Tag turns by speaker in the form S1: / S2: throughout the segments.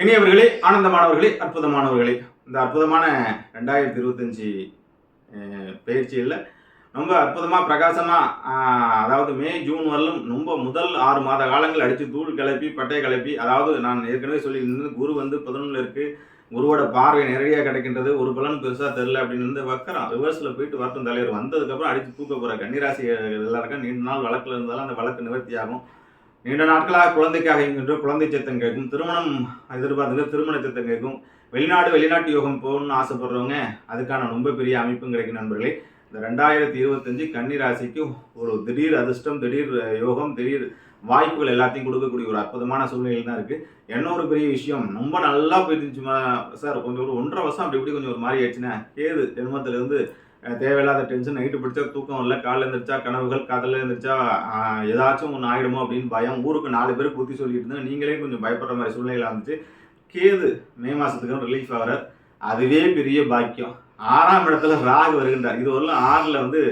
S1: இனியவர்களே ஆனந்தமானவர்களே அற்புதமானவர்களே. இந்த அற்புதமான ரெண்டாயிரத்தி இருபத்தஞ்சி பயிற்சியில் ரொம்ப அற்புதமாக பிரகாசமாக அதாவது மே ஜூன் வரலும் ரொம்ப முதல் ஆறு மாத காலங்கள் அடித்து தூள் கிளப்பி பட்டை கிளப்பி அதாவது நான் ஏற்கனவே சொல்லியிருந்தது குரு வந்து பதினொன்றில் இருக்குது குருவோட பார்வை நேரடியாக கிடைக்கின்றது. ஒரு பலன் பெருசாக தெரில அப்படின்னு வந்து வக்கரம் ரிவர்ஸில் போயிட்டு வரட்டும் தலைவர். வந்ததுக்கப்புறம் அடித்து தூக்க போகிற கன்னிராசி எல்லாருக்கும் நீண்ட நாள் வழக்கில் இருந்தாலும் அந்த வழக்கு நிவர்த்தி ஆகும். நீண்ட நாட்களாக குழந்தைக்காக என்று குழந்தை சத்தம் கேட்கும் திருமணம் எதிர்பார்த்துங்க திருமண சத்தம் கேட்கும். வெளிநாடு வெளிநாட்டு யோகம் போகணும்னு ஆசைப்படுறவங்க அதுக்கான ரொம்ப பெரிய அமைப்பும் கிடைக்கும் நண்பர்களே. இந்த ரெண்டாயிரத்தி இருபத்தஞ்சு கன்னி ராசிக்கு ஒரு திடீர் அதிர்ஷ்டம் திடீர் யோகம் திடீர் வாய்ப்புகள் எல்லாத்தையும் கொடுக்கக்கூடிய ஒரு அற்புதமான சூழ்நிலை தான் இருக்குது என்ன ஒரு பெரிய விஷயம்? ரொம்ப நல்லா போயிருந்துச்சுமா சார். கொஞ்சம் ஒரு ஒன்றரை வருஷம் அப்படி இப்படி கொஞ்சம் ஒரு மாதிரி ஆயிடுச்சுன்னா கேது ஜென்மத்திலேருந்து தேவையில்லாத டென்ஷன் நைட்டு பிடிச்சா தூக்கம் இல்லை காலைல எழுந்திரிச்சா கனவுகள் காதல எழுந்திரிச்சா ஏதாச்சும் ஒன்று ஆகிடுமோ அப்படின்னு பயம். ஊருக்கு நாலு பேர் புத்தி சொல்லிட்டு இருந்தாங்க. நீங்களே கொஞ்சம் பயப்படுற மாதிரி சூழ்நிலை இருந்துச்சு. கேது மே மாதத்துக்கு ரிலீஃப் ஆகிறார் அதுவே பெரிய பாக்கியம். ஆறாம் இடத்துல ராகு வருகின்றார். இது வரலாம் ஆறில் வந்து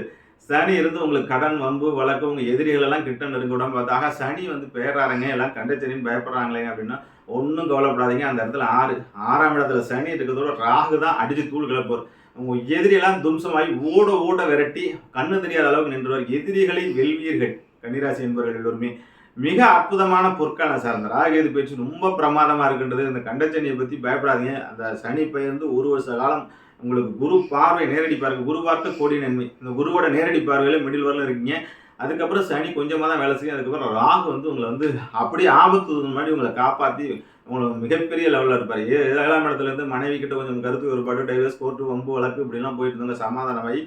S1: சனி இருந்து உங்களுக்கு கடன் வம்பு வழக்கு உங்கள் எதிரிகள் எல்லாம் கிட்ட பார்த்தா பார்த்தாக சனி வந்து பேராருங்க எல்லாம் கண்டச்சனின்னு பயப்படுறாங்களே அப்படின்னா ஒன்றும் கவலைப்படாதீங்க. அந்த இடத்துல ஆறு ஆறாம் இடத்துல சனி இருக்கிறதோட ராகு தான் அடித்து தூள் கிளப்போர் உங்கள் எதிரியெல்லாம் தும்சமாகி ஓட ஓட விரட்டி கண்ணு தெரியாத அளவுக்கு நின்றுவார். எதிரிகளை வெல்வீர்கள். கன்னிராசி என்பவர்கள் எல்லோருமே. மிக அற்புதமான பொற்காலம் சார். அந்த ராகேது பயிற்சி ரொம்ப பிரமாதமாக இருக்கின்றது. இந்த கண்டச்சனியை பற்றி பயப்படாதீங்க. அந்த சனி பெயர்ந்து ஒரு வருஷ காலம் உங்களுக்கு குரு பார்வை நேரடி பார்வை. குரு பார்க்க கோடி நன்மை. இந்த குருவோட நேரடி பார்வையில் மிடில் வரல இருக்கீங்க. அதுக்கப்புறம் சனி கொஞ்சமாக தான் வேலை செய்யும். அதுக்கப்புறம் ராகு வந்து உங்களை வந்து அப்படியே ஆபத்து முன்னாடி உங்களை காப்பாற்றி உங்களை மிகப்பெரிய லெவலில் இருப்பார். ஏ ஏழாம் இடத்துலேருந்து மனைவி கிட்ட கொஞ்சம் கருத்து வேறுபாடு டைவர்ஸ் கோர்ட்டு வம்பு வழக்கு இப்படிலாம் போயிட்டு இருந்தாங்க. சமாதானமாகி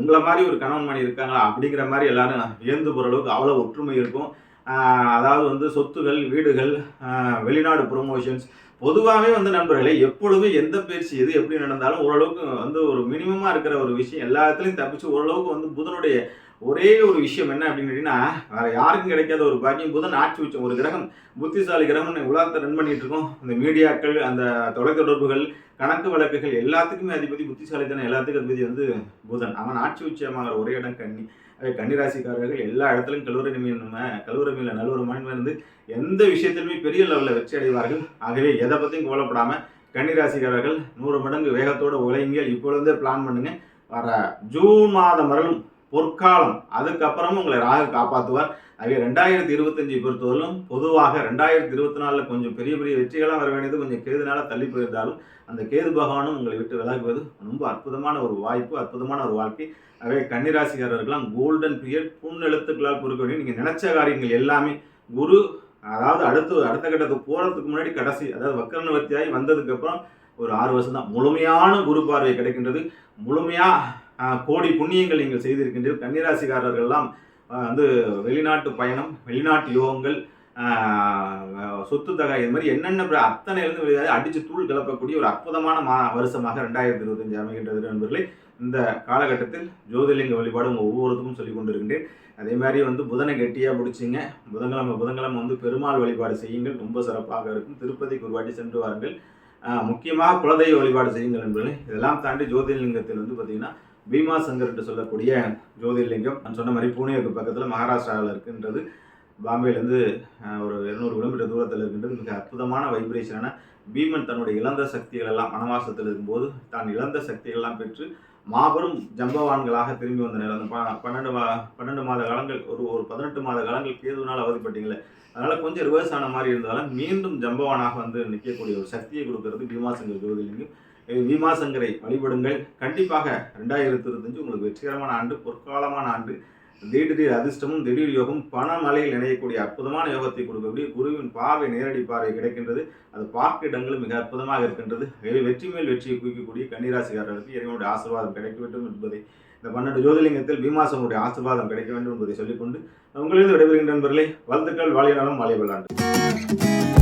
S1: உங்களை மாதிரி ஒரு கணவன் மணி இருக்காங்களா அப்படிங்கிற மாதிரி எல்லாரும் வியந்து போகிற அளவுக்கு அவ்வளோ ஒற்றுமை இருக்கும். அதாவது வந்து சொத்துகள் வீடுகள் வெளிநாடு ப்ரொமோஷன்ஸ் பொதுவாகவே வந்து நண்பர்களே எப்பொழுதும் எந்த பயிற்சி எது எப்படி நடந்தாலும் ஓரளவுக்கு வந்து ஒரு மினிமமாக இருக்கிற ஒரு விஷயம் எல்லா இடத்துலையும் தப்பிச்சு ஓரளவுக்கு வந்து புதனுடைய ஒரே ஒரு விஷயம் என்ன அப்படின்னு கேட்டீங்கன்னா வேற யாருக்கும் கிடைக்காத ஒரு பாக்கியம். புதன் ஆட்சி உச்சம் ஒரு கிரகம் புத்திசாலி கிரகம்னு உலகத்தை ரன் பண்ணிட்டு இருக்கோம். இந்த மீடியாக்கள் அந்த தொலைத்தொடர்புகள் கணக்கு வழக்குகள் எல்லாத்துக்குமே அதிபதி புத்திசாலித்தனம் எல்லாத்துக்கும் அதிபதி வந்து புதன். அவன் ஆட்சி உச்சயமாகிற ஒரே இடம் கண்ணி கன்னிராசிக்காரர்கள் எல்லா இடத்துலையும் கல்லூரி மீன் கல்லூரி மீன்ல நல்ல ஒரு மனிதன் வந்து எந்த விஷயத்திலுமே பெரிய லெவலில் வெற்றி அடைவார்கள். ஆகவே எதை பற்றியும் கோலப்படாமல் கன்னிராசிக்காரர்கள் நூறு மடங்கு வேகத்தோடு உழைங்கள் இப்பொழுதே பிளான் பண்ணுங்க. வர ஜூன் மாதம் வரலும் பொற்காலம். அதுக்கப்புறமும் உங்களை ராக காப்பாற்றுவார் ஆகவே ரெண்டாயிரத்தி இருபத்தஞ்சி பொறுத்தவரையிலும் பொதுவாக ரெண்டாயிரத்தி இருபத்தி நாலில் கொஞ்சம் பெரிய பெரிய வெற்றிகளாக வர வேண்டியது கொஞ்சம் கேதுனால தள்ளி போயிருந்தாலும் அந்த கேது பகவானும் உங்களை விட்டு விலகுவது ரொம்ப அற்புதமான ஒரு வாய்ப்பு அற்புதமான ஒரு வாழ்க்கை. ஆகவே கன்னிராசிக்காரர்கள்லாம் கோல்டன் பீரியட் புண்ணெழுத்துக்களால் பொறுக்க வேண்டிய நீங்கள் நினைச்ச காரியங்கள் எல்லாமே குரு அதாவது அடுத்து அடுத்த கட்டத்துக்கு போகிறதுக்கு முன்னாடி கடைசி அதாவது வக்கரநிவர்த்தியாகி வந்ததுக்கப்புறம் ஒரு ஆறு வருஷம் தான் முழுமையான குரு பார்வை கிடைக்கின்றது. முழுமையாக கோடி புண்ணியங்கள் நீங்கள் செய்திருக்கின்றீர்கள். கன்னிராசிக்காரர்கள்லாம் வந்து வெளிநாட்டு பயணம் வெளிநாட்டு யோகங்கள் சொத்து தகை இது மாதிரி என்னென்ன பிர- அத்தனை இருந்து வெளியாக அடித்து தூள் கிளப்பக்கூடிய ஒரு அற்புதமான மா வருஷமாக ரெண்டாயிரத்தி இருபத்தஞ்சு அமைகின்றது நண்பர்களே. இந்த காலகட்டத்தில் ஜோதிலிங்க வழிபாடு உங்கள் ஒவ்வொருத்துக்கும் சொல்லி கொண்டிருக்கின்றேன். அதே மாதிரி வந்து புதனை கெட்டியாக பிடிச்சிங்க புதன்கிழமை புதன்கிழமை வந்து பெருமாள் வழிபாடு செய்யுங்கள். ரொம்ப சிறப்பாக இருக்கும். திருப்பதிக்கு ஒரு வாட்டி சென்று வாருங்கள். முக்கியமாக குலதெய்வ வழிபாடு செய்யுங்கள் நண்பர்களே. இதெல்லாம் தாண்டி ஜோதிலிங்கத்தில் வந்து பார்த்திங்கன்னா பீமா சங்கர் என்று சொல்லக்கூடிய ஜோதிர்லிங்கம் நான் சொன்ன மாதிரி பூனேவுக்கு பக்கத்தில் மகாராஷ்டிராவில் இருக்குன்றது. பாம்பேலேருந்து ஒரு இருநூறு கிலோமீட்டர் தூரத்தில் இருக்கின்றது. மிக அற்புதமான வைப்ரேஷனான பீமன் தன்னுடைய இழந்த சக்திகள் எல்லாம் வனவாசத்தில் இருக்கும்போது தான் இழந்த சக்திகள் எல்லாம் பெற்று மாபெரும் ஜம்பவான்களாக திரும்பி வந்த நேரம் அந்த ப- பன்னெண்டு மா பன்னெண்டு மாத காலங்கள் ஒரு ஒரு பதினெட்டு மாத காலங்கள் கேதுனால் அவதிப்பட்டீங்களே அதனால் கொஞ்சம் ரிவர்ஸ் ஆன மாதிரி இருந்தாலும் மீண்டும் ஜம்பவானாக வந்து நிற்கக்கூடிய ஒரு சக்தியை கொடுக்கறது பீமாசங்கர் ஜோதிலிங்கம் பீமாசங்கரை வழிபடுங்கள். கண்டிப்பாக ரெண்டாயிரத்தி இருபத்தஞ்சு உங்களுக்கு வெற்றிகரமான ஆண்டு பொற்காலமான ஆண்டு. திடீர் அதிர்ஷ்டமும் திடீர் யோகம் பணமலையில் இணையக்கூடிய அற்புதமான யோகத்தை கொடுக்கக்கூடிய குருவின் பார்வை நேரடி பார்வை கிடைக்கின்றது. அது பார்க்க இடங்களும் மிக அற்புதமாக இருக்கின்றது. வெற்றி மேல் வெற்றியை குவிக்கக்கூடிய கன்னிராசிக்காரர்களுக்கு இறைவனுடைய ஆசீர்வாதம் கிடைக்க வேண்டும் என்பதை இந்த பன்னெண்டு ஜோதிலிங்கத்தில் பீமாசனுடைய ஆசீர்வாதம் கிடைக்க வேண்டும் என்பதை சொல்லிக்கொண்டு உங்களிடம் விடைபெறுகின்ற நண்பர்களே வாழ்த்துக்கள் வாழிய நலம் வாழிய விளாண்டு